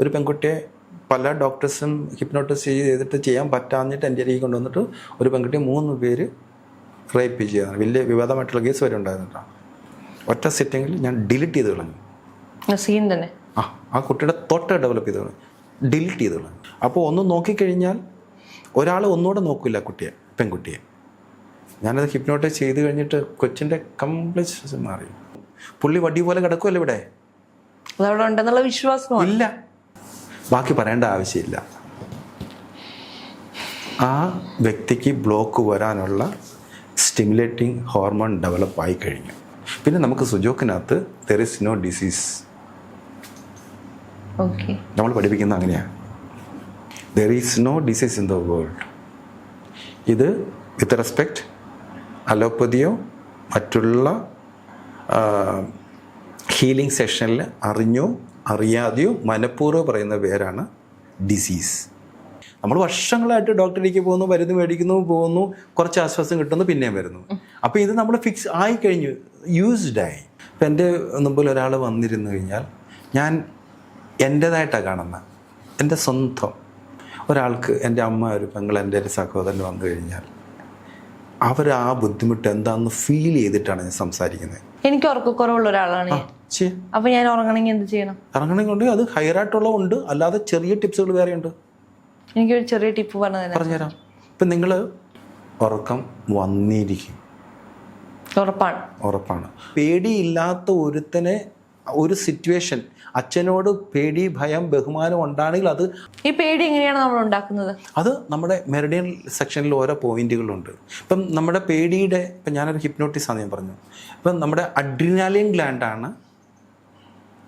ഒരു പെൺകുട്ടിയെ പല ഡോക്ടേഴ്സും ഹിപ്നോട്ടിസ് ചെയ്തിട്ട് ചെയ്യാൻ പറ്റാഞ്ഞിട്ട് എന്റെ അരികെ കൊണ്ടുവന്നിട്ട് ഒരു പെൺകുട്ടിയെ മൂന്ന് പേര് റേപ്പ് ചെയ്തതാണ് വലിയ വിവാദമായിട്ടുള്ള കേസ് വരെ ഉണ്ടായിരുന്നിട്ടാണ് ഒറ്റ സിറ്റിങ്ങിൽ ഞാൻ ഡിലീറ്റ് ചെയ്ത് കളഞ്ഞു. സീൻ തന്നെ? ആ ആ കുട്ടിയുടെ തൊട്ട് ഡെവലപ്പ് ചെയ്ത് കളഞ്ഞു. ഡിലീറ്റ് ചെയ്ത് കളഞ്ഞു. അപ്പോൾ ഒന്ന് നോക്കിക്കഴിഞ്ഞാൽ ഒരാൾ ഒന്നുകൂടെ നോക്കില്ല കുട്ടിയെ പെൺകുട്ടിയെ. ഞാനത് ഹിപ്നോട്ടൈസ് ചെയ്ത് കഴിഞ്ഞിട്ട് കൊച്ചിന്റെ കംപ്ലീറ്റ് മാറി. പുള്ളി വടി പോലെ കിടക്കുമല്ലോ ഇവിടെ? അതവിടെ ഉണ്ടെന്നുള്ള വിശ്വാസം ഇല്ല. ബാക്കി പറയേണ്ട ആവശ്യമില്ല. ആ വ്യക്തിക്ക് ബ്ലോക്ക് വരാനുള്ള സ്റ്റിമുലേറ്റിംഗ് ഹോർമോൺ ഡെവലപ്പ് ആയി കഴിഞ്ഞു. പിന്നെ നമുക്ക് സുജോക്കിനകത്ത് ദർ ഇസ് നോ ഡിസീസ് നമ്മൾ പഠിപ്പിക്കുന്നത് അങ്ങനെയാണ് there is no disease in the world ഇത് വിത്ത് റെസ്പെക്റ്റ് അലോപ്പതിയോ മറ്റുള്ള ഹീലിംഗ് സെഷനിൽ അറിഞ്ഞോ അറിയാതെയോ മനഃപൂർവം പറയുന്ന പേരാണ് ഡിസീസ് നമ്മൾ വർഷങ്ങളായിട്ട് ഡോക്ടറിലേക്ക് പോകുന്നു മരുന്ന് മേടിക്കുന്നു പോകുന്നു കുറച്ച് ആശ്വാസം കിട്ടുന്നു പിന്നെയും വരുന്നു. അപ്പോൾ ഇത് നമ്മൾ ഫിക്സ് ആയി കഴിഞ്ഞു യൂസ്ഡ് ആയി. ഇപ്പം എന്റെ മുമ്പിൽ ഒരാൾ വന്നിരുന്നു കഴിഞ്ഞാൽ ഞാൻ എന്റേതായിട്ടാണ് കാണുന്നത്. എന്റെ സ്വന്തം. ഒരാൾക്ക് എന്റെ അമ്മ ഒരു പെങ്ങൾ എന്റെ ഒരു സഹോദരൻ വന്നു കഴിഞ്ഞാൽ അവർ ആ ബുദ്ധിമുട്ട് എന്താണെന്ന് ഫീൽ ചെയ്തിട്ടാണ് ഞാൻ സംസാരിക്കുന്നത്. എനിക്ക് ഉറക്കക്കുറവുള്ള ഒരാളാണ് ഞാൻ. അപ്പൊ ഞാൻ ഉറങ്ങണമെങ്കിൽ എന്ത് ചെയ്യണം? ഇറങ്ങണമെങ്കിൽ അത് ഹൈറായിട്ടുള്ള ഉണ്ട്. അല്ലാതെ ചെറിയ ടിപ്സുകൾ വേറെ ഉണ്ട്. എനിക്ക് ഒരു ചെറിയ ടിപ്പ് പറഞ്ഞു പറഞ്ഞുതരാം. ഇപ്പൊ നിങ്ങൾ ഉറക്കം വന്നിരിക്കും. ഉറപ്പാണ്. ഉറപ്പാണ്. പേടിയില്ലാത്ത ഒരുത്തനെ ഒരു സിറ്റുവേഷൻ അച്ഛനോട് പേടി ഭയം ബഹുമാനം ഉണ്ടാണെങ്കിൽ അത് ഈ പേടി എങ്ങനെയാണ് നമ്മൾ ഉണ്ടാക്കുന്നത്? അത് നമ്മുടെ മെറിഡിയൻ സെക്ഷനിൽ ഓരോ പോയിന്റുകളുണ്ട് ഇപ്പം നമ്മുടെ പേടിയുടെ ഇപ്പം ഞാനൊരു ഹിപ്നോട്ടിസ് ആണ് ഞാൻ പറഞ്ഞു. ഇപ്പം നമ്മുടെ അഡ്രിനാലിൻ ഗ്ലാൻഡാണ്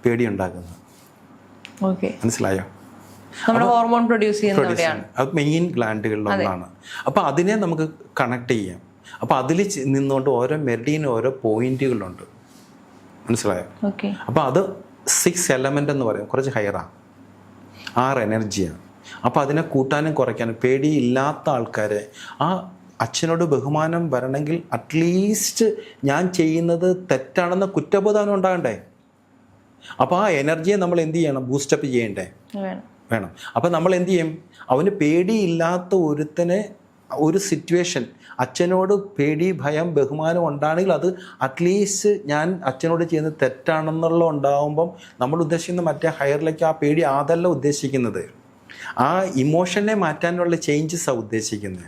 പേടി ഉണ്ടാക്കുന്നത്. ഓക്കെ. മനസ്സിലായോ? ഹോർമോൺ പ്രൊഡ്യൂസ് അത് മെയിൻ ഗ്ലാൻഡുകളിലൊന്നാണ് അപ്പോൾ അതിനെ നമുക്ക് കണക്ട് ചെയ്യാം. അപ്പോൾ അതിൽ നിന്നുകൊണ്ട് ഓരോ മെറിഡിയൻ ഓരോ പോയിന്റുകളുണ്ട് മനസ്സിലായോ? അപ്പോൾ അത് സിക്സ് എലമെന്റ് എന്ന് പറയും. കുറച്ച് ഹയറാണ് ആറ് എനർജിയാണ് അപ്പോൾ അതിനെ കൂട്ടാനും കുറയ്ക്കാനും പേടിയില്ലാത്ത ആൾക്കാരെ ആ അച്ഛനോട് ബഹുമാനം വരണമെങ്കിൽ അറ്റ്ലീസ്റ്റ് ഞാൻ ചെയ്യുന്നത് തെറ്റാണെന്ന കുറ്റബോധം ഉണ്ടാകണ്ടേ? അപ്പോൾ ആ എനർജിയെ നമ്മൾ എന്ത് ചെയ്യണം? ബൂസ്റ്റപ്പ് ചെയ്യണ്ടേ? വേണം. അപ്പം നമ്മൾ എന്ത് ചെയ്യും? അവന് പേടിയില്ലാത്ത ഒരുത്തനെ ഒരു സിറ്റുവേഷൻ അച്ഛനോട് പേടി ഭയം ബഹുമാനം ഉണ്ടാണെങ്കിൽ അത് അറ്റ്ലീസ്റ്റ് ഞാൻ അച്ഛനോട് ചെയ്യുന്നത് തെറ്റാണെന്നുള്ള ഉണ്ടാകുമ്പം നമ്മൾ ഉദ്ദേശിക്കുന്ന മറ്റേ ഹയറിലേക്ക് ആ പേടി അതല്ല ഉദ്ദേശിക്കുന്നത്. ആ ഇമോഷനെ മാറ്റാനുള്ള ചേഞ്ചസ് ചേഞ്ചസാണ് ഉദ്ദേശിക്കുന്നത്.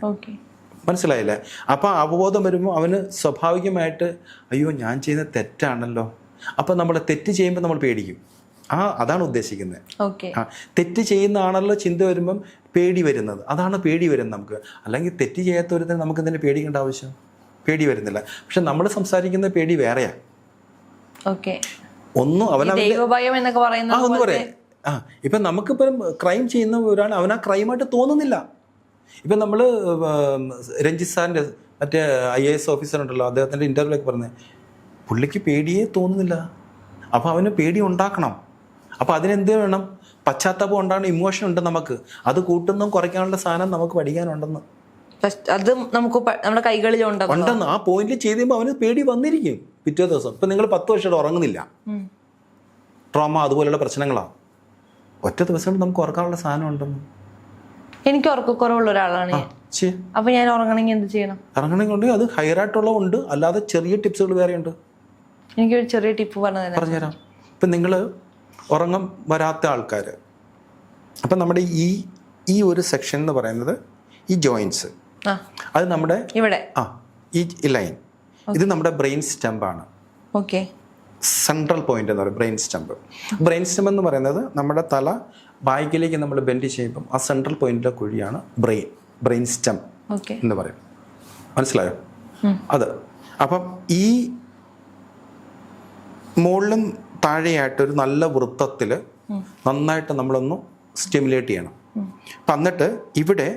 മനസ്സിലായില്ലേ? അപ്പോൾ അവബോധം വരുമ്പോൾ അവന് സ്വാഭാവികമായിട്ട് അയ്യോ ഞാൻ ചെയ്യുന്ന തെറ്റാണല്ലോ. അപ്പോൾ നമ്മൾ തെറ്റ് ചെയ്യുമ്പോൾ നമ്മൾ പേടിക്കും. ആ അതാണ് ഉദ്ദേശിക്കുന്നത്. ആ തെറ്റ് ചെയ്യുന്നതാണല്ലോ ചിന്ത വരുമ്പം പേടി വരുന്നത്. അതാണ് പേടി വരുന്നത് നമുക്ക്. അല്ലെങ്കിൽ തെറ്റ് ചെയ്യാത്തവരുത്തിന് നമുക്ക് ഇതിനെ പേടിക്കേണ്ട ആവശ്യം? പേടി വരുന്നില്ല. പക്ഷെ നമ്മൾ സംസാരിക്കുന്ന പേടി വേറെയാ. ഓക്കെ. ഒന്നും അവനവന്റെ ദൈവഭയം എന്നൊക്കെ ആ പറയുന്നത് ഒന്ന് പറയാം. ആ ഇപ്പം നമുക്കിപ്പം ക്രൈം ചെയ്യുന്ന ഒരാൾ അവൻ ആ ക്രൈമായിട്ട് തോന്നുന്നില്ല. ഇപ്പം നമ്മൾ രഞ്ജിത് സാറിന്റെ മറ്റേ ഐ എ എസ് ഓഫീസർ ഉണ്ടല്ലോ അദ്ദേഹത്തിന്റെ ഇന്റർവ്യൂലൊക്കെ പറഞ്ഞത് പുള്ളിക്ക് പേടിയേ തോന്നുന്നില്ല. അപ്പോൾ അവന് പേടി ഉണ്ടാക്കണം. അപ്പോൾ അതിനെന്ത് വേണം? പശ്ചാത്താപം ഉണ്ടാകുന്ന ഇമോഷൻ ഉണ്ട് നമുക്ക്. അത് കൂട്ടുന്നതും കുറയ്ക്കാനുള്ള സാധനം നമുക്ക് പഠിക്കാനുണ്ടെന്ന്. അത് നമുക്ക് നമ്മുടെ കൈകളിൽ ഉണ്ടെന്ന്? ആ പോയിന്റിൽ ചെയ്ത് കഴിയുമ്പോൾ അവന് പേടി വന്നിരിക്കും പിറ്റേ ദിവസം. ഇപ്പം നിങ്ങൾ പത്ത് വർഷമായിട്ട് ഉറങ്ങുന്നില്ല. ട്രോമ അതുപോലെയുള്ള പ്രശ്നങ്ങളാണ് ഒറ്റ ദിവസം നമുക്ക് ഉറക്കാനുള്ള സാധനം ഉണ്ടെന്ന്. എനിക്ക് ഉറക്കക്കുറവുള്ള ഒരാളാണ് അപ്പൊ ഞാൻ ഉറങ്ങണമെങ്കിൽ എന്ത് ചെയ്യണം? ഇറങ്ങണമെങ്കിൽ അത് ഹയറായിട്ടുള്ള ഉണ്ട്. അല്ലാതെ ചെറിയ ടിപ്സുകൾ വേറെ ഉണ്ട് എനിക്കൊരു ചെറിയ ടിപ്പ് പറഞ്ഞു പറഞ്ഞുതരാം. ഇപ്പം നിങ്ങൾ ഉറങ്ങം വരാത്ത ആൾക്കാർ അപ്പം നമ്മുടെ ഈ ഈ ഒരു സെക്ഷൻ എന്ന് പറയുന്നത് ഈ ജോയിൻസ് അത് നമ്മുടെ ഇവിടെ. ആ ഈ ലൈൻ ഇത് നമ്മുടെ ബ്രെയിൻ സ്റ്റംപാണ് ഓക്കെ. സെൻട്രൽ പോയിന്റ് എന്ന് പറയും ബ്രെയിൻ സ്റ്റംപ് ബ്രെയിൻ സ്റ്റംപ് എന്ന് പറയുന്നത് നമ്മുടെ തല ബാക്കിലേക്ക് നമ്മൾ ബെൻഡ് ചെയ്യുമ്പം ആ സെൻട്രൽ പോയിന്റിലെ കുഴിയാണ് ബ്രെയിൻ ബ്രെയിൻ സ്റ്റം എന്ന് പറയും. മനസ്സിലായോ? അത്. അപ്പം ഈ മുകളിലും താഴെയായിട്ട് ഒരു നല്ല വൃത്തത്തിൽ നന്നായിട്ട് നമ്മളൊന്ന് സ്റ്റിമുലേറ്റ് ചെയ്യണം. അപ്പം എന്നിട്ട് ഇവിടെ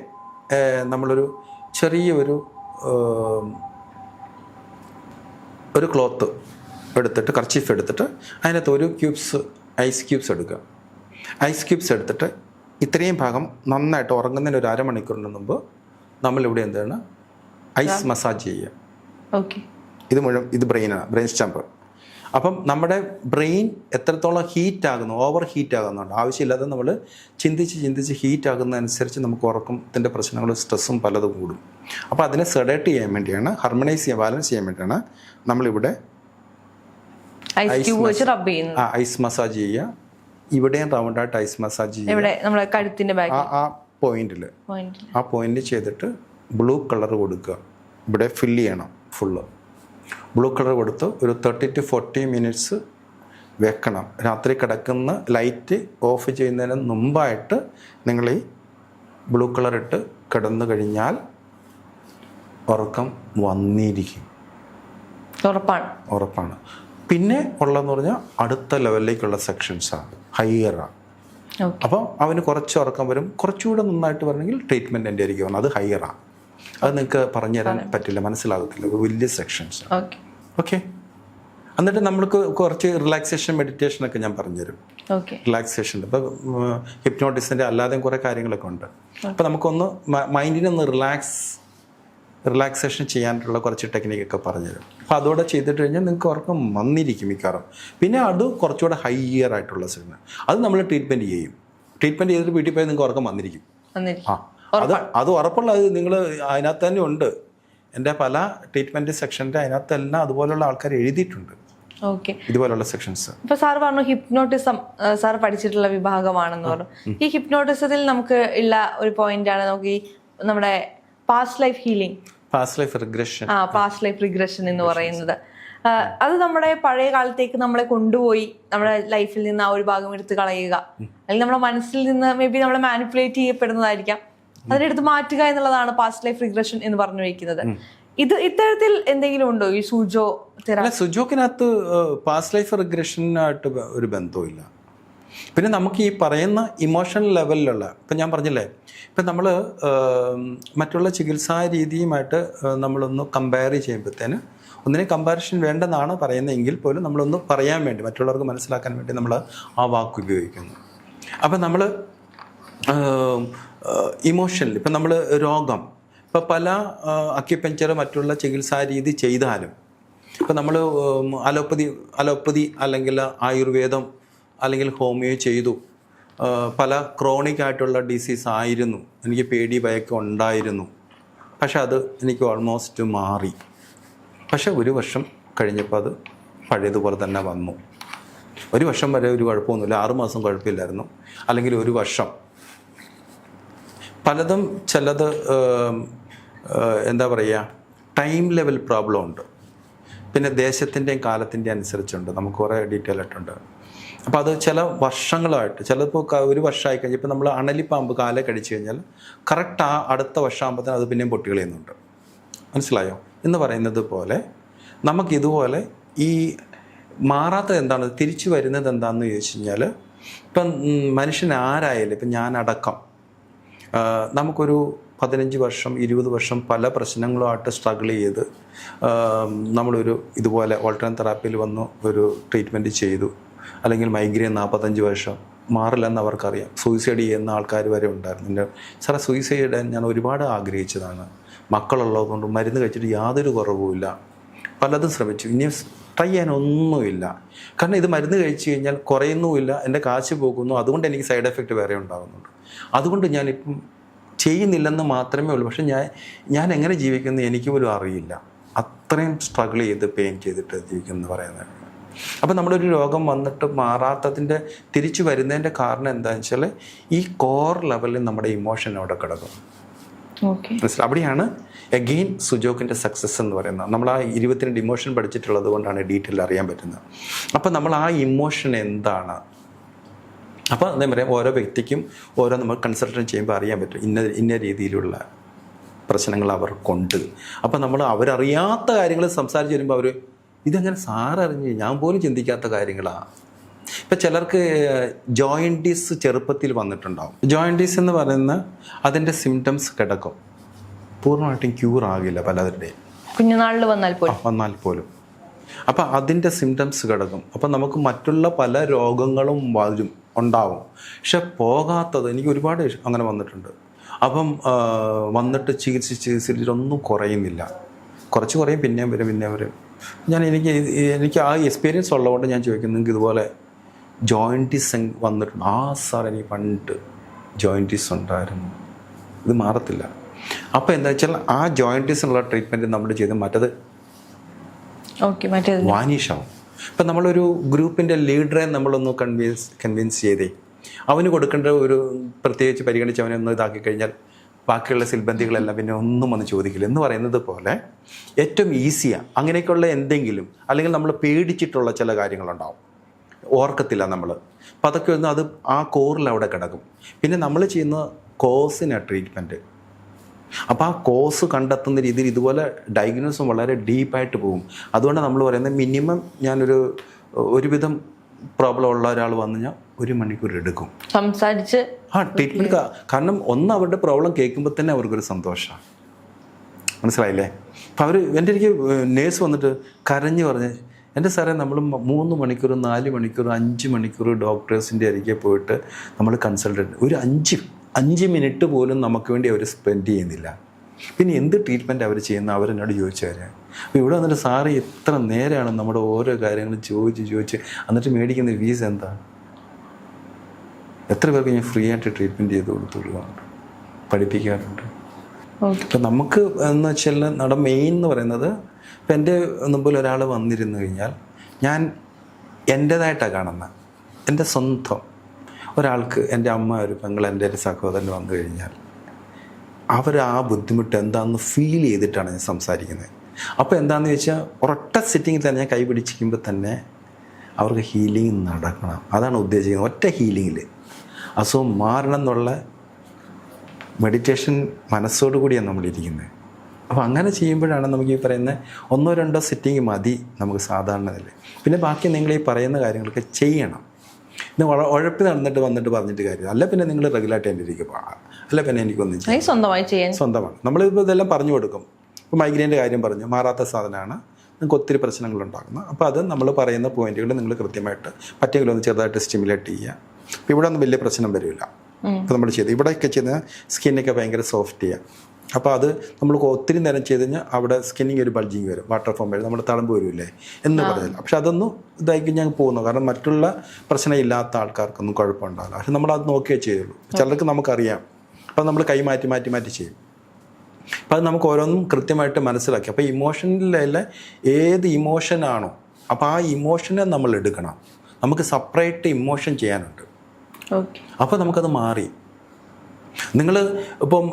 നമ്മളൊരു ചെറിയ ഒരു ഒരു ക്ലോത്ത് എടുത്തിട്ട് കർച്ചീഫ് എടുത്തിട്ട് അതിനകത്ത് ഒരു ക്യൂബ്സ് ഐസ് ക്യൂബ്സ് എടുക്കുക. ഐസ് ക്യൂബ്സ് എടുത്തിട്ട് ഇത്രയും ഭാഗം നന്നായിട്ട് ഉറങ്ങുന്നതിന് ഒരു അരമണിക്കൂറിന് മുമ്പ് നമ്മളിവിടെ എന്താണ്? ഐസ് മസാജ് ചെയ്യുക. ഓക്കെ ഇത് മുഴുവൻ ഇത് ബ്രെയിനാണ് ബ്രെയിൻ സ്റ്റംപ് അപ്പം നമ്മുടെ ബ്രെയിൻ എത്രത്തോളം ഹീറ്റ് ആകുന്നു ഓവർ ഹീറ്റ് ആകുന്നുണ്ട് ആവശ്യമില്ലാതെ നമ്മൾ ചിന്തിച്ച് ചിന്തിച്ച് ഹീറ്റ് ആകുന്നതനുസരിച്ച് നമുക്ക് ഉറക്കത്തിന്റെ പ്രശ്നങ്ങളും സ്ട്രെസ്സും പലതും കൂടും. അപ്പോൾ അതിനെ സെഡേറ്റ് ചെയ്യാൻ വേണ്ടിയാണ് ഹാർമണൈസ് ചെയ്യാൻ ബാലൻസ് ചെയ്യാൻ വേണ്ടിയാണ് നമ്മളിവിടെ ഐസ് മസാജ് ചെയ്യുക. ഇവിടെയും റൗണ്ടായിട്ട് ഐസ് മസാജ് ചെയ്യുക. ആ പോയിന്റിൽ ആ പോയിന്റ് ചെയ്തിട്ട് ബ്ലൂ കളർ കൊടുക്കുക. ഇവിടെ ഫില്ല് ചെയ്യണം ഫുള്ള്. ബ്ലൂ കളർ കൊടുത്ത് ഒരു തേർട്ടി ടു ഫോർട്ടി മിനിറ്റ്സ് വെക്കണം. രാത്രി കിടക്കുന്ന ലൈറ്റ് ഓഫ് ചെയ്യുന്നതിന് മുമ്പായിട്ട് നിങ്ങൾ ഈ ബ്ലൂ കളർ ഇട്ട് കിടന്നു കഴിഞ്ഞാൽ ഉറക്കം വന്നിരിക്കും. ഉറപ്പാണ്. ഉറപ്പാണ്. പിന്നെ ഉള്ളതെന്ന് പറഞ്ഞാൽ അടുത്ത ലെവലിലേക്കുള്ള സെക്ഷൻസാണ് ഹയറാണ് അപ്പോൾ അവന് കുറച്ച് ഉറക്കം വരും. കുറച്ചുകൂടെ നന്നായിട്ട് വരണമെങ്കിൽ ട്രീറ്റ്മെന്റ് എന്റെ ആയിരിക്കും. അത് ഹയറാണ് അത് നിങ്ങൾക്ക് പറഞ്ഞു. തരാൻ പറ്റില്ല മനസ്സിലാകത്തില്ല. വലിയ സെക്ഷൻസ് ഓക്കെ ഓക്കെ എന്നിട്ട് നമ്മൾക്ക് കുറച്ച് റിലാക്സേഷൻ മെഡിറ്റേഷൻ ഒക്കെ ഞാൻ പറഞ്ഞുതരും. റിലാക്സേഷൻ ഇപ്പോൾ ഹിപ്നോട്ടിസിന്റെ അല്ലാതെയും കുറേ കാര്യങ്ങളൊക്കെ ഉണ്ട്. അപ്പോൾ നമുക്കൊന്ന് മൈൻഡിനെ ഒന്ന് റിലാക്സ് റിലാക്സേഷൻ ചെയ്യാനുള്ള കുറച്ച് ടെക്നിക്കൊക്കെ പറഞ്ഞുതരും. അപ്പോൾ അതോടെ ചെയ്തിട്ട് കഴിഞ്ഞാൽ നിങ്ങൾക്ക് ഉറക്കം വന്നിരിക്കും മിക്കവാറും. പിന്നെ അത് കുറച്ചുകൂടെ ഹയർ ആയിട്ടുള്ള സിഗ്നൽ അത് നമ്മൾ ട്രീറ്റ്മെന്റ് ചെയ്യും. ട്രീറ്റ്മെന്റ് ചെയ്തിട്ട് വീട്ടിൽ പോയി നിങ്ങൾക്ക് ഉറക്കം വന്നിരിക്കും. വന്നിരിക്കും. ആ. അത് അത് ഉറപ്പുള്ള അത് നിങ്ങൾ അതിനകത്ത് തന്നെ ഉണ്ട്. എന്റെ പല ട്രീറ്റ്മെന്റ് സെക്ഷന്റെ അതിനകത്തെല്ലാം അതുപോലെയുള്ള ആൾക്കാർ എഴുതിയിട്ടുണ്ട്. ഓക്കെ. ഇതുപോലുള്ള സെക്ഷൻസ് ഇപ്പൊ സാർ പറഞ്ഞു ഹിപ്നോട്ടിസം സാർ പഠിച്ചിട്ടുള്ള വിഭാഗമാണെന്ന് പറഞ്ഞു. ഈ ഹിപ്നോട്ടിസത്തിൽ നമുക്ക് ഉള്ള ഒരു പോയിന്റ് ആണ് നമുക്ക് ഈ നമ്മുടെ past life healing past life regression ആ പാസ്റ്റ് ലൈഫ് റിഗ്രഷൻ എന്ന് പറയുന്നത്. അത് നമ്മുടെ പഴയ കാലത്തേക്ക് നമ്മളെ കൊണ്ടുപോയി നമ്മുടെ ലൈഫിൽ നിന്ന് ആ ഒരു ഭാഗം എടുത്ത് കളയുക. അല്ലെങ്കിൽ നമ്മുടെ മനസ്സിൽ നിന്ന് മേ ബി നമ്മളെ മാനിപ്പുലേറ്റ് ചെയ്യപ്പെടുന്നതായിരിക്കാം. അതിനെടുത്ത് മാറ്റുക എന്നുള്ളതാണ് പാസ്റ്റ് ലൈഫ് റിഗ്രഷൻ എന്ന് പറഞ്ഞു വയ്ക്കുന്നത് ഇത് ഇത്തരത്തിൽ എന്തെങ്കിലും ഉണ്ടോ? ഈ സുജോ അല്ല സുജോക്കിനകത്ത് പാസ്റ്റ് ലൈഫ് റിഗ്രഷനായിട്ട് ഒരു ബന്ധവുമില്ല. പിന്നെ നമുക്ക് ഈ പറയുന്ന ഇമോഷണൽ ലെവലിലുള്ള ഇപ്പം ഞാൻ പറഞ്ഞില്ലേ ഇപ്പം നമ്മൾ മറ്റുള്ള ചികിത്സാ രീതിയുമായിട്ട് നമ്മളൊന്ന് കമ്പയർ ചെയ്യുമ്പോഴത്തേന് ഒന്നിനെ കമ്പാരിഷൻ വേണ്ടെന്നാണ് പറയുന്നതെങ്കിൽ പോലും നമ്മളൊന്ന് പറയാൻ വേണ്ടി മറ്റുള്ളവർക്ക് മനസ്സിലാക്കാൻ വേണ്ടി നമ്മൾ ആ വാക്ക് ഉപയോഗിക്കുന്നു. അപ്പം നമ്മൾ ഇമോഷണൽ ഇപ്പം നമ്മൾ രോഗം ഇപ്പം പല അക്യുപഞ്ചർ മറ്റുള്ള ചികിത്സാ രീതി ചെയ്താലും ഇപ്പം നമ്മൾ അലോപ്പതി അലോപ്പതി അല്ലെങ്കിൽ ആയുർവേദം അല്ലെങ്കിൽ ഹോമിയോ ചെയ്തു പല ക്രോണിക് ആയിട്ടുള്ള ഡിസീസ് ആയിരുന്നു. എനിക്ക് പേടി ഭയമൊക്കെ ഉണ്ടായിരുന്നു. പക്ഷെ അത് എനിക്ക് ഓൾമോസ്റ്റ് മാറി. പക്ഷെ ഒരു വർഷം കഴിഞ്ഞപ്പോൾ അത് പഴയതുപോലെ തന്നെ വന്നു. ഒരു വർഷം വരെ ഒരു കുഴപ്പമൊന്നുമില്ല. ആറുമാസം കുഴപ്പമില്ലായിരുന്നു. അല്ലെങ്കിൽ ഒരു വർഷം പലതും ചിലത് എന്താ പറയുക ടൈം ലെവൽ പ്രോബ്ലം ഉണ്ട്. പിന്നെ ദേശത്തിന്റെയും കാലത്തിന്റെയും അനുസരിച്ചുണ്ട്. നമുക്ക് കുറേ ഡീറ്റെയിൽ ആയിട്ടുണ്ട്. അപ്പോൾ അത് ചില വർഷങ്ങളായിട്ട് ചിലപ്പോൾ ഒരു വർഷമായി കഴിഞ്ഞാൽ ഇപ്പോൾ നമ്മൾ അണലിപ്പാമ്പ് കാലം കടിച്ചു കഴിഞ്ഞാൽ കറക്റ്റ് ആ അടുത്ത വർഷമാകുമ്പോഴത്തേന് അത് പിന്നെയും പൊട്ടികളയുന്നുണ്ട് മനസ്സിലായോ? എന്ന് പറയുന്നത് പോലെ നമുക്കിതുപോലെ ഈ മാറാത്തത് എന്താണ് തിരിച്ചു വരുന്നത് എന്താണെന്ന് ചോദിച്ചു കഴിഞ്ഞാൽ ഇപ്പം മനുഷ്യൻ ആരായാലും ഇപ്പം ഞാനടക്കം നമുക്കൊരു പതിനഞ്ച് വർഷം ഇരുപത് വർഷം പല പ്രശ്നങ്ങളുമായിട്ട് സ്ട്രഗിൾ ചെയ്ത് നമ്മളൊരു ഇതുപോലെ ഓൾട്ടർനേറ്റ് തെറാപ്പിയിൽ വന്നു ഒരു ട്രീറ്റ്മെന്റ് ചെയ്തു. അല്ലെങ്കിൽ മൈഗ്രെയിൻ നാൽപ്പത്തഞ്ച് വർഷം മാറില്ലെന്ന് അവർക്കറിയാം. സൂയിസൈഡ് ചെയ്യുന്ന ആൾക്കാർ വരെ ഉണ്ടായിരുന്നു. സാറേ സൂയിസൈഡ് ഞാൻ ഒരുപാട് ആഗ്രഹിച്ചതാണ്. മക്കളുള്ളതുകൊണ്ട് മരുന്ന് കഴിച്ചിട്ട് യാതൊരു കുറവുമില്ല പലതും ശ്രമിച്ചു. ഇനി ട്രൈ ചെയ്യാനൊന്നുമില്ല കാരണം ഇത് മരുന്ന് കഴിച്ചു കഴിഞ്ഞാൽ കുറയുന്നുമില്ല. എന്റെ കാശ് പോകുന്നു. അതുകൊണ്ട് എനിക്ക് സൈഡ് എഫക്റ്റ് വേറെ ഉണ്ടാകുന്നുണ്ട്. അതുകൊണ്ട് ഞാനിപ്പം ചെയ്യുന്നില്ലെന്ന് മാത്രമേ ഉള്ളൂ. പക്ഷെ ഞാൻ ഞാൻ എങ്ങനെ ജീവിക്കുന്നു എനിക്ക് പോലും അറിയില്ല. അത്രയും സ്ട്രഗിൾ ചെയ്ത് പെയിൻ ചെയ്തിട്ട് ജീവിക്കുന്നു പറയുന്നത്. അപ്പം നമ്മളൊരു രോഗം വന്നിട്ട് മാറാത്തതിന്റെ തിരിച്ചു വരുന്നതിന്റെ കാരണം എന്താണെന്ന് വെച്ചാൽ ഈ കോർ ലെവലിൽ നമ്മുടെ ഇമോഷൻ അവിടെ കിടക്കും. ഓക്കെ മനസ്സിലായി അവിടെയാണ് എഗെയിൻ സുജോക്കിന്റെ സക്സസ് എന്ന് പറയുന്നത്. നമ്മൾ ആ ഇരുപത്തിരണ്ട് ഇമോഷൻ പഠിച്ചിട്ടുള്ളത് കൊണ്ടാണ് ഡീറ്റെയിൽ അറിയാൻ പറ്റുന്നത്. അപ്പം നമ്മൾ ആ ഇമോഷൻ എന്താണ്? അപ്പോൾ എന്താ പറയുക ഓരോ വ്യക്തിക്കും ഓരോ നമ്മൾ കൺസൾട്ടൻ ചെയ്യുമ്പോൾ അറിയാൻ പറ്റും ഇന്ന ഇന്ന രീതിയിലുള്ള പ്രശ്നങ്ങൾ അവർക്കുണ്ട് അപ്പോൾ നമ്മൾ അവരറിയാത്ത കാര്യങ്ങൾ സംസാരിച്ച് വരുമ്പോൾ അവർ ഇതെങ്ങനെ സാററിഞ്ഞ് ഞാൻ പോലും ചിന്തിക്കാത്ത കാര്യങ്ങളാണ് ഇപ്പം ചിലർക്ക് ജോയിന്റീസ് ചെറുപ്പത്തിൽ വന്നിട്ടുണ്ടാവും. ജോയിന്റീസ് എന്ന് പറയുന്ന അതിന്റെ സിംറ്റംസ് കിടക്കും. പൂർണമായിട്ടും ക്യൂർ ആകില്ല പലരുടെയും. കുഞ്ഞുനാളിൽ വന്നാൽ പോലും. വന്നാൽ പോലും. അപ്പം അതിന്റെ സിംറ്റംസ് കിടക്കും. അപ്പം നമുക്ക് മറ്റുള്ള പല രോഗങ്ങളും വരും. ഉണ്ടാവും. പക്ഷെ പോകാത്തത് എനിക്ക് ഒരുപാട് അങ്ങനെ വന്നിട്ടുണ്ട്. അപ്പം വന്നിട്ട് ചികിത്സിച്ച് ചികിത്സിച്ചിട്ടൊന്നും കുറയുന്നില്ല. കുറച്ച് കുറയും പിന്നെയും വരും പിന്നെയും വരും. ഞാൻ എനിക്ക് എനിക്ക് ആ എക്സ്പീരിയൻസ് ഉള്ളതുകൊണ്ട് ഞാൻ ചോദിക്കുന്നു നിങ്ങൾക്ക് ഇതുപോലെ ജോയിന്റിസ് വന്നിട്ടുണ്ട്? ആ സാർ എനിക്ക് പണ്ട് ജോയിന്റിസ് ഉണ്ടായിരുന്നു. ഇത് മാറത്തില്ല. അപ്പോൾ എന്താ വെച്ചാൽ ആ ജോയിന്റിസിനുള്ള ട്രീറ്റ്മെന്റ് നമ്മൾ ചെയ്ത് മറ്റത് ഓക്കെ മറ്റേത്. വാനിഷ് ആവും ഇപ്പം നമ്മളൊരു ഗ്രൂപ്പിന്റെ ലീഡറെ നമ്മളൊന്ന് കൺവിൻസ് കൺവിൻസ് ചെയ്തേ. അവന് കൊടുക്കേണ്ട ഒരു പ്രത്യേകിച്ച് പരിഗണിച്ച് അവനെ ഒന്ന് ഇതാക്കി കഴിഞ്ഞാൽ ബാക്കിയുള്ള സിൽബന്ധികളെല്ലാം പിന്നെ ഒന്നും ഒന്ന് ചോദിക്കില്ല. എന്ന് പറയുന്നത് പോലെ ഏറ്റവും ഈസിയാണ് അങ്ങനെയൊക്കെയുള്ള എന്തെങ്കിലും അല്ലെങ്കിൽ നമ്മൾ പേടിച്ചിട്ടുള്ള ചില കാര്യങ്ങളുണ്ടാവും. ഓർക്കത്തില്ല നമ്മൾ. അപ്പം അതൊക്കെ ഒന്ന് അത് ആ കോറിൽ അവിടെ കിടക്കും. പിന്നെ നമ്മൾ ചെയ്യുന്ന കോസിനാണ് ട്രീറ്റ്മെന്റ് അപ്പോൾ ആ കോസ് കണ്ടെത്തുന്ന രീതിയിൽ ഇതുപോലെ ഡയഗ്നോസും വളരെ ഡീപ്പായിട്ട് പോകും. അതുകൊണ്ട് നമ്മൾ പറയുന്നത് മിനിമം ഞാനൊരു ഒരുവിധം പ്രോബ്ലം ഉള്ള ഒരാൾ വന്നു കഴിഞ്ഞാൽ ഒരു മണിക്കൂർ എടുക്കും. സംസാരിച്ച് ആ ട്രീറ്റ്മെന്റ് കാരണം ഒന്ന് അവരുടെ പ്രോബ്ലം കേൾക്കുമ്പോൾ തന്നെ അവർക്കൊരു സന്തോഷമാണ് മനസ്സിലായില്ലേ? അപ്പം അവർ എന്റെ എനിക്ക് നേഴ്സ് വന്നിട്ട് കരഞ്ഞ് പറഞ്ഞ് എന്റെ സാറേ നമ്മൾ മൂന്ന് മണിക്കൂർ നാല് മണിക്കൂർ അഞ്ച് മണിക്കൂർ ഡോക്ടേഴ്സിന്റെ അരികെ പോയിട്ട് നമ്മൾ കൺസൾട്ടന്റ് ഒരു അഞ്ച് അഞ്ച് മിനിറ്റ് പോലും നമുക്ക് വേണ്ടി അവർ സ്പെൻഡ് ചെയ്യുന്നില്ല. പിന്നെ എന്ത് ട്രീറ്റ്മെന്റ് അവർ ചെയ്യുന്ന? അവരെന്നോട് ചോദിച്ചാൽ അപ്പോൾ ഇവിടെ വന്നിട്ട് സാറ് എത്ര നേരമാണ് നമ്മുടെ ഓരോ കാര്യങ്ങളും ചോദിച്ച് ചോദിച്ച് എന്നിട്ട് മേടിക്കുന്ന ഫീസ് എന്താ? എത്ര പേർക്ക് ഞാൻ ഫ്രീ ആയിട്ട് ട്രീറ്റ്മെന്റ് ചെയ്ത് കൊടുത്തുള്ളതാണ് പഠിപ്പിക്കാറുണ്ട്. അപ്പം നമുക്ക് എന്ന് വെച്ചാൽ നമ്മുടെ മെയിൻ എന്ന് പറയുന്നത് ഇപ്പം എന്റെ മുമ്പിൽ ഒരാൾ വന്നിരുന്നു കഴിഞ്ഞാൽ ഞാൻ എന്റേതായിട്ടാണ് കാണുന്നത് എന്റെ സ്വന്തം. ഒരാൾക്ക് എന്റെ അമ്മ ഒരു പെങ്ങൾ എന്റെ ഒരു സഹോദരൻ വന്നു കഴിഞ്ഞാൽ അവർ ആ ബുദ്ധിമുട്ട് എന്താണെന്ന് ഫീൽ ചെയ്തിട്ടാണ് ഞാൻ സംസാരിക്കുന്നത്. അപ്പോൾ എന്താണെന്ന് വെച്ചാൽ ഒരൊറ്റ സിറ്റിങ്ങിൽ തന്നെ ഞാൻ കൈ പിടിച്ചിരിക്കുമ്പോൾ തന്നെ അവർക്ക് ഹീലിംഗ് നടക്കണം. അതാണ് ഉദ്ദേശിക്കുന്നത്. ഒറ്റ ഹീലിങ്ങിൽ അസുഖം മാറണം എന്നുള്ള മെഡിറ്റേഷൻ മനസ്സോടു കൂടിയാണ് നമ്മളിരിക്കുന്നത് അപ്പോൾ അങ്ങനെ ചെയ്യുമ്പോഴാണ് നമുക്ക് ഈ പറയുന്ന ഒന്നോ രണ്ടോ സിറ്റിങ് മതി നമുക്ക് സാധാരണതല്ലേ പിന്നെ ബാക്കി നിങ്ങൾ ഈ പറയുന്ന കാര്യങ്ങളൊക്കെ ചെയ്യണം. ഉഴ- ഉഴപ്പി നടന്നിട്ട് വന്നിട്ട് പറഞ്ഞിട്ട് കാര്യം അല്ല പിന്നെ നിങ്ങൾ റെഗുലേറ്റ് എന്റെ ഇരിക്കുക അല്ല പിന്നെ എനിക്കൊന്നും ചെയ്യാം സ്വന്തമായി ചെയ്യാൻ സ്വന്തമാണ്. നമ്മളിപ്പോൾ ഇതെല്ലാം പറഞ്ഞു കൊടുക്കും. ഇപ്പോൾ മൈഗ്രെയിന്റെ കാര്യം പറഞ്ഞു. മാറാത്ത സാധനമാണ്. നിങ്ങൾക്ക് ഒത്തിരി പ്രശ്നങ്ങൾ ഉണ്ടാകുന്നു അപ്പോൾ അത് നമ്മൾ പറയുന്ന പോയിന്റുകൾ നിങ്ങൾ കൃത്യമായിട്ട് പറ്റെങ്കിലും ഒന്ന് ചെറുതായിട്ട് സ്റ്റിമുലേറ്റ് ചെയ്യുക. ഇവിടെ ഒന്നും വലിയ പ്രശ്നം വരില്ല. ഇപ്പോൾ നമ്മൾ ചെയ്ത് ഇവിടെയൊക്കെ ചെയ്ത് സ്കിന്നൊക്കെ ഭയങ്കര സോഫ്റ്റ് ചെയ്യുക അപ്പോൾ അത് നമ്മൾ ഒത്തിരി നേരം ചെയ്ത് കഴിഞ്ഞാൽ അവിടെ സ്കിന്നിങ് ഒരു ബൾജിങ് വരും വാട്ടർ ഫോം വരും നമ്മുടെ തളമ്പ് വരില്ലേ എന്ന് പറഞ്ഞാൽ. പക്ഷെ അതൊന്നും ഇതായി കഴിഞ്ഞാൽ പോകുന്നു. കാരണം മറ്റുള്ള പ്രശ്നമില്ലാത്ത ആൾക്കാർക്കൊന്നും കുഴപ്പമുണ്ടാവില്ല. പക്ഷെ നമ്മൾ അത് നോക്കിയേ ചെയ്യുള്ളൂ. ചിലർക്ക് നമുക്കറിയാം. അപ്പം നമ്മൾ കൈ മാറ്റി മാറ്റി മാറ്റി ചെയ്യും. അപ്പം അത് നമുക്ക് ഓരോന്നും കൃത്യമായിട്ട് മനസ്സിലാക്കി. അപ്പോൾ ഇമോഷനിലെ ഏത് ഇമോഷനാണോ അപ്പോൾ ആ ഇമോഷനെ നമ്മൾ എടുക്കണം. നമുക്ക് സെപ്പറേറ്റ് ഇമോഷൻ ചെയ്യാനുണ്ട്. ഓക്കെ. അപ്പോൾ നമുക്കത് മാറി. നിങ്ങൾ ഇപ്പം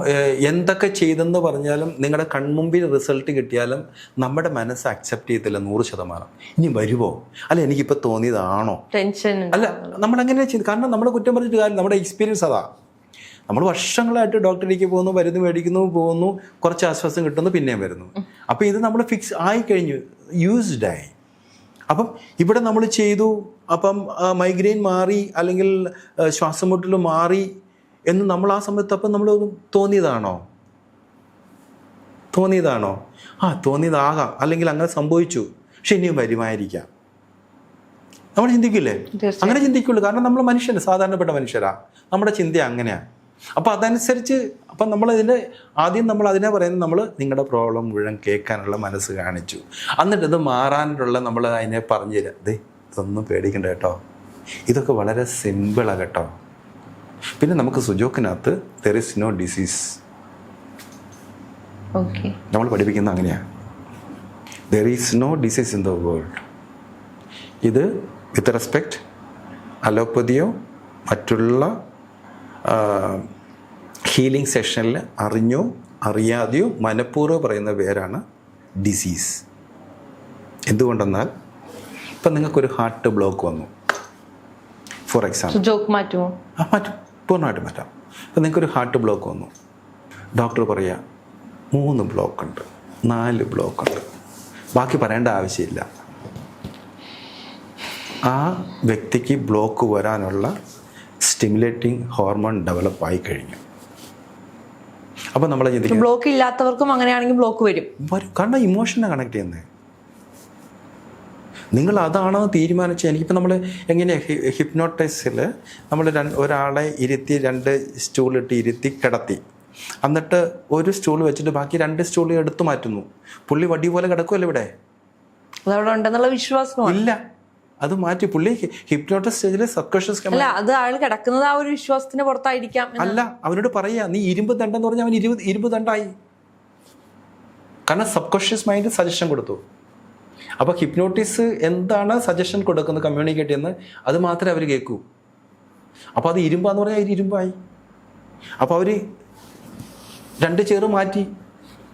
എന്തൊക്കെ ചെയ്തെന്ന് പറഞ്ഞാലും നിങ്ങളുടെ കൺമുമ്പിൽ റിസൾട്ട് കിട്ടിയാലും നമ്മുടെ മനസ്സ് അക്സെപ്റ്റ് ചെയ്യത്തില്ല നൂറ് ശതമാനം. ഇനി വരുമോ അല്ല എനിക്കിപ്പോൾ തോന്നിയതാണോ? ടെൻഷൻ അല്ല നമ്മൾ അങ്ങനെ ചെയ്തു? കാരണം നമ്മൾ കുറ്റം പറഞ്ഞിട്ട് കാര്യം നമ്മുടെ എക്സ്പീരിയൻസ് അതാ. നമ്മൾ വർഷങ്ങളായിട്ട് ഡോക്ടറിലേക്ക് പോകുന്നു മരുന്ന് മേടിക്കുന്നു പോകുന്നു കുറച്ച് ആശ്വാസം കിട്ടുന്നു പിന്നെയും വരുന്നു. അപ്പോൾ ഇത് നമ്മൾ ഫിക്സ് ആയി കഴിഞ്ഞു യൂസ്ഡ് ആയി. അപ്പം ഇവിടെ നമ്മൾ ചെയ്തു. അപ്പം മൈഗ്രെയിൻ മാറി അല്ലെങ്കിൽ ആ, ശ്വാസം മുട്ടൽ മാറി എന്ന് നമ്മൾ ആ സമയത്ത് അപ്പം നമ്മൾ തോന്നിയതാണോ? തോന്നിയതാണോ? ആ തോന്നിയതാകാം. അല്ലെങ്കിൽ അങ്ങനെ സംഭവിച്ചു. പക്ഷെ ഇനിയും വരുമായിരിക്കാം. നമ്മൾ ചിന്തിക്കില്ലേ? അങ്ങനെ ചിന്തിക്കുള്ളൂ. കാരണം നമ്മൾ മനുഷ്യർ സാധാരണപ്പെട്ട മനുഷ്യരാ. നമ്മുടെ ചിന്ത അങ്ങനെയാണ് അപ്പോൾ അതനുസരിച്ച് അപ്പം നമ്മൾ ഇതിന്റെ ആദ്യം നമ്മൾ അതിനെ പറയുന്നത് നമ്മൾ നിങ്ങളുടെ പ്രോബ്ലം മുഴുവൻ കേൾക്കാനുള്ള മനസ്സ് കാണിച്ചു. എന്നിട്ട് ഇത് മാറാനുള്ള നമ്മൾ അതിനെ പറഞ്ഞു തരാം. ദേ ഇതൊന്നും പേടിക്കണ്ട കേട്ടോ. ഇതൊക്കെ വളരെ സിമ്പിളാണ് കേട്ടോ. പിന്നെ നമുക്ക് സുജോക്കിനകത്ത് ദർ ഇസ് നോ ഡിസീസ് നമ്മൾ പഠിപ്പിക്കുന്ന അങ്ങനെയാണ് there is no disease in the world ഇത് വിത്ത് റെസ്പെക്റ്റ് അലോപ്പതിയോ മറ്റുള്ള ഹീലിംഗ് സെഷനിൽ അറിഞ്ഞോ അറിയാതെയോ മനഃപൂർവം പറയുന്ന പേരാണ് ഡിസീസ് എന്തുകൊണ്ടെന്നാൽ ഇപ്പം നിങ്ങൾക്കൊരു ഹാർട്ട് ബ്ലോക്ക് വന്നു. ഫോർ എക്സാമ്പിൾ മാറ്റുമോ? ആ മാറ്റും. പൂർണമായിട്ട് മാറ്റാം. അപ്പം നിങ്ങൾക്കൊരു ഹാർട്ട് ബ്ലോക്ക് വന്നു. ഡോക്ടർ പറയുക മൂന്ന് ബ്ലോക്ക് ഉണ്ട് നാല് ബ്ലോക്ക് ഉണ്ട്. ബാക്കി പറയേണ്ട ആവശ്യമില്ല. ആ വ്യക്തിക്ക് ബ്ലോക്ക് വരാനുള്ള സ്റ്റിമുലേറ്റിംഗ് ഹോർമോൺ ഡെവലപ്പ് ആയി കഴിഞ്ഞു. അപ്പം നമ്മളെ ചിന്തിക്കും ബ്ലോക്ക് ഇല്ലാത്തവർക്കും അങ്ങനെയാണെങ്കിൽ ബ്ലോക്ക് വരും. വരും. കാരണം ഇമോഷനെ കണക്ട് ചെയ്യുന്നത് നിങ്ങൾ അതാണോ തീരുമാനിച്ചത്? എനിക്കിപ്പോൾ നമ്മൾ എങ്ങനെ ഹിപ്നോട്ടൈസിൽ നമ്മൾ ഒരാളെ ഇരുത്തി രണ്ട് സ്റ്റൂളിട്ട് ഇരുത്തി കിടത്തി. എന്നിട്ട് ഒരു സ്റ്റൂൾ വെച്ചിട്ട് ബാക്കി രണ്ട് സ്റ്റൂൾ എടുത്തു മാറ്റുന്നു. പുള്ളി വടി പോലെ കിടക്കുമല്ലോ ഇവിടെ. അതവിടെ ഉണ്ടെന്നുള്ള വിശ്വാസം ഇല്ല. അത് മാറ്റി പുള്ളി ഹിപ്നോട്ടിസ് സ്റ്റേജിൽ സബ്കോഷ്യസ് അല്ല അത് ആൾ കിടക്കുന്നത് ആ ഒരു വിശ്വാസത്തിന് പുറത്തായിരിക്കാം അല്ല അവനോട് പറയാ നീ ഇരുമ്പ് ദണ്ടെന്ന് പറഞ്ഞാൽ അവൻ ഇരുപത് ഇരുമ്പ് ദണ്ടായി കാരണം സബ്കോഷ്യസ് മൈൻഡ് സജഷൻ കൊടുത്തു. അപ്പോൾ ഹിപ്നോട്ടിസ് എന്താണ് സജഷൻ കൊടുക്കുന്നത് കമ്മ്യൂണിക്കേറ്റ് ചെയ്യുന്നത്? അത് മാത്രമേ അവർ കേൾക്കൂ. അപ്പോൾ അത് ഇരുമ്പാന്ന് പറഞ്ഞാൽ അവർ ഇരുമ്പായി. അപ്പോൾ അവർ രണ്ട് ചേറ് മാറ്റി.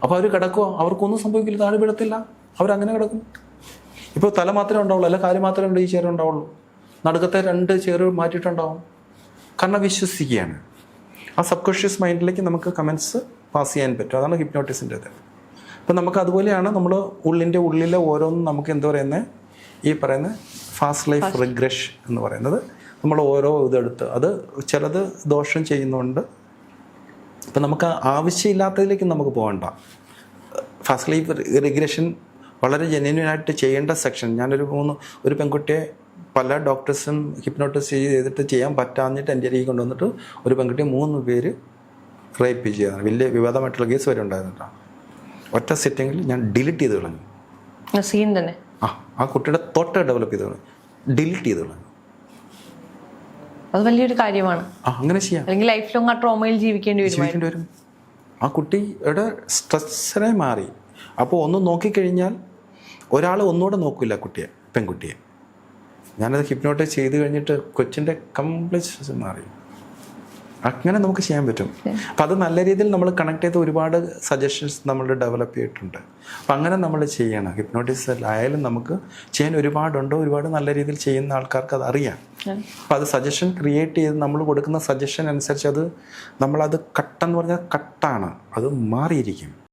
അപ്പോൾ അവർ കിടക്കുക അവർക്കൊന്നും സംഭവിക്കില്ല. താഴെ വിടത്തില്ല അവരങ്ങനെ കിടക്കും. ഇപ്പോൾ തല മാത്രമേ ഉണ്ടാവുള്ളൂ. അല്ല കാൽ മാത്രമേ ഉണ്ട് ഈ ചേറ് ഉണ്ടാവുള്ളൂ. നടുക്കത്തെ രണ്ട് ചേർ മാറ്റിയിട്ടുണ്ടാവും. കാരണം വിശ്വസിക്കുകയാണ്. ആ സബ്കോഷ്യസ് മൈൻഡിലേക്ക് നമുക്ക് കമൻസ് പാസ് ചെയ്യാൻ പറ്റും. അതാണ് ഹിപ്നോട്ടിസിന്റെ ഇത് അപ്പം നമുക്ക് അതുപോലെയാണ് നമ്മൾ ഉള്ളിന്റെ ഉള്ളിലെ ഓരോന്നും നമുക്ക് എന്താ പറയുന്നത് ഈ പറയുന്ന ഫാസ്റ്റ് ലൈഫ് റിഗ്രഷ് എന്ന് പറയുന്നത്. നമ്മൾ ഓരോ ഇതെടുത്ത് അത് ചിലത് ദോഷം ചെയ്യുന്നുണ്ട്. ഇപ്പം നമുക്ക് ആവശ്യമില്ലാത്തതിലേക്ക് നമുക്ക് പോകണ്ട. ഫാസ്റ്റ് ലൈഫ് റിഗ്രഷൻ വളരെ ജെന്യനായിട്ട് ചെയ്യേണ്ട സെക്ഷൻ ഞാനൊരു മൂന്ന് ഒരു പെൺകുട്ടിയെ പല ഡോക്ടേഴ്സും ഹിപ്നോട്ടിസ് ചെയ്തിട്ട് ചെയ്യാൻ പറ്റാഞ്ഞിട്ട് എന്റെ അരികെ കൊണ്ടുവന്നിട്ട് ഒരു പെൺകുട്ടിയെ മൂന്ന് പേര് റേപ്പ് ചെയ്തതാണ് വലിയ വിവാദമായിട്ടുള്ള കേസ് വരെ ഉണ്ടായിരുന്നു കേട്ടോ ഒറ്റ സെറ്റിങ്ങിൽ ഞാൻ ഡിലീറ്റ് ചെയ്ത് കളഞ്ഞു. സീൻ തന്നെ. ആ ആ കുട്ടിയുടെ തൊട്ട് ഡെവലപ്പ് ചെയ്ത് കളഞ്ഞു. ഡിലീറ്റ് ചെയ്ത് കളഞ്ഞു. അത് വലിയൊരു കാര്യമാണ്. അങ്ങനെ ചെയ്യാം. അല്ലെങ്കിൽ ലൈഫ് ലോങ് ആ ട്രോമയിൽ ജീവിക്കേണ്ടി വരും ജീവിക്കേണ്ടി വരും. ആ കുട്ടിയുടെ സ്ട്രെസ്സിനെ മാറി. അപ്പോൾ ഒന്ന് നോക്കിക്കഴിഞ്ഞാൽ ഒരാൾ ഒന്നുകൂടെ നോക്കില്ല കുട്ടിയെ പെൺകുട്ടിയെ. ഞാനത് ഹിപ്നോട്ടൈസ് ചെയ്ത് കഴിഞ്ഞിട്ട് കൊച്ചിന്റെ കംപ്ലീറ്റ് മാറി. അങ്ങനെ നമുക്ക് ചെയ്യാൻ പറ്റും. അപ്പം അത് നല്ല രീതിയിൽ നമ്മൾ കണക്ട് ചെയ്ത് ഒരുപാട് സജഷൻസ് നമ്മൾ ഡെവലപ്പ് ചെയ്തിട്ടുണ്ട്. അപ്പം അങ്ങനെ നമ്മൾ ചെയ്യണം. ഹിപ്നോട്ടിസ് ആയാലും നമുക്ക് ചെയ്യാൻ ഒരുപാടുണ്ട്? ഒരുപാട് നല്ല രീതിയിൽ ചെയ്യുന്ന ആൾക്കാർക്ക് അത് അറിയാം. അപ്പം അത് സജഷൻ ക്രിയേറ്റ് ചെയ്ത് നമ്മൾ കൊടുക്കുന്ന സജഷൻ അനുസരിച്ച് അത് നമ്മളത് കട്ടെന്ന് പറഞ്ഞാൽ കട്ടാണ് അത് മാറിയിരിക്കും.